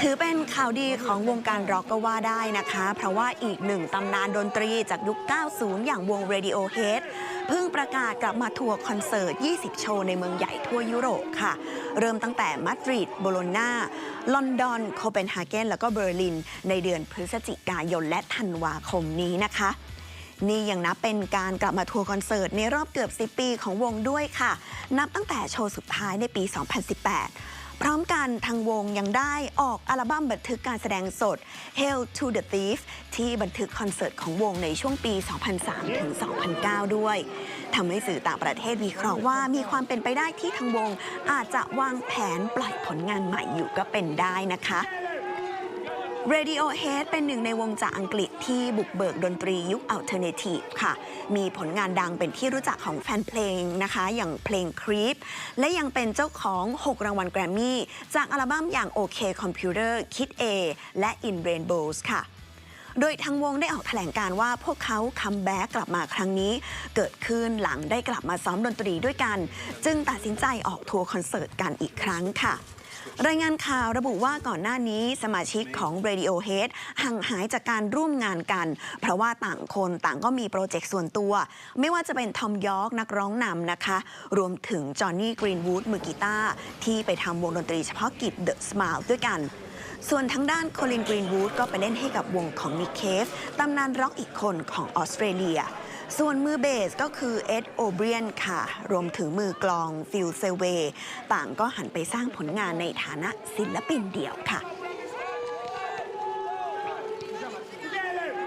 ถือเป็นข่าวดีของวงการร็อกก็ว่าได้นะคะ เพราะว่าอีกหนึ่งตำนานดนตรีจากยุค 90 อย่างวง Radiohead เพิ่งประกาศกลับมาทัวร์คอนเสิร์ต 20 โชว์ในเมืองใหญ่ทั่วยุโรปค่ะ เริ่มตั้งแต่มาดริด โบโลนา ลอนดอน โคเปนเฮเกน แล้วก็เบอร์ลิน ในเดือนพฤศจิกายนและธันวาคมนี้นะคะนี่ยังนับเป็นการกลับมาทัวร์คอนเสิร์ตในรอบเกือบ 10 ปีของวงด้วยค่ะ นับตั้งแต่โชว์สุดท้ายในปี 2018 พร้อมกันทางวงยังได้ออกอัลบั้มบันทึกการแสดงสด Hail to the Thief ที่บันทึกคอนเสิร์ตของวงในช่วงปี 2003 ถึง 2009 ด้วยทำให้สื่อต่างประเทศวิเคราะห์ว่ามีความเป็นไปได้ที่ทางวงอาจจะวางแผนปล่อยผลงานใหม่อยู่ก็เป็นได้นะคะ Radiohead เป็นหนึ่งในวงจากอังกฤษที่บุกเบิกดนตรียุคอัลเทอร์เนทีฟค่ะ มีผลงานดังเป็นที่รู้จักของแฟนเพลงนะคะ อย่างเพลง Creep และยังเป็นเจ้าของ 6 รางวัลแกรมมี่ จากอัลบั้มอย่าง OK Computer Kid A และ In Rainbows ค่ะโดยทางวงได้ออกแถลงการว่าพวกเขาคัมแบ็กกลับมาครั้งนี้ เกิดขึ้นหลังได้กลับมาซ้อมดนตรีด้วยกัน จึงตัดสินใจออกทัวร์คอนเสิร์ตกันอีกครั้งค่ะ รายงานข่าวระบุว่าก่อนหน้านี้สมาชิกของ Radiohead ห่างหายจากการร่วมงานกัน เพราะว่าต่างคนต่างก็มีโปรเจกต์ส่วนตัว ไม่ว่าจะเป็นทอมยอร์กนักร้องนำนะคะ รวมถึงจอห์นนี่กรีนวูดมือกีตาร์ที่ไปทำวงดนตรีเฉพาะกิจ The Smile ด้วยกันส่วนทางด้านโคลินกรีนวูดก็ไปเล่นให้กับวงของนิ k เคฟตำนานร็อกอีกคนของออสเตรเลีย ส่วนมือเบสก็คือเอ็ดโอเบรียนค่ะ รวมถึงมือกลองฟิลเซเว ต่างก็หันไปสร้างผลงานในฐานะศิลปินเดี่ยวค่ะ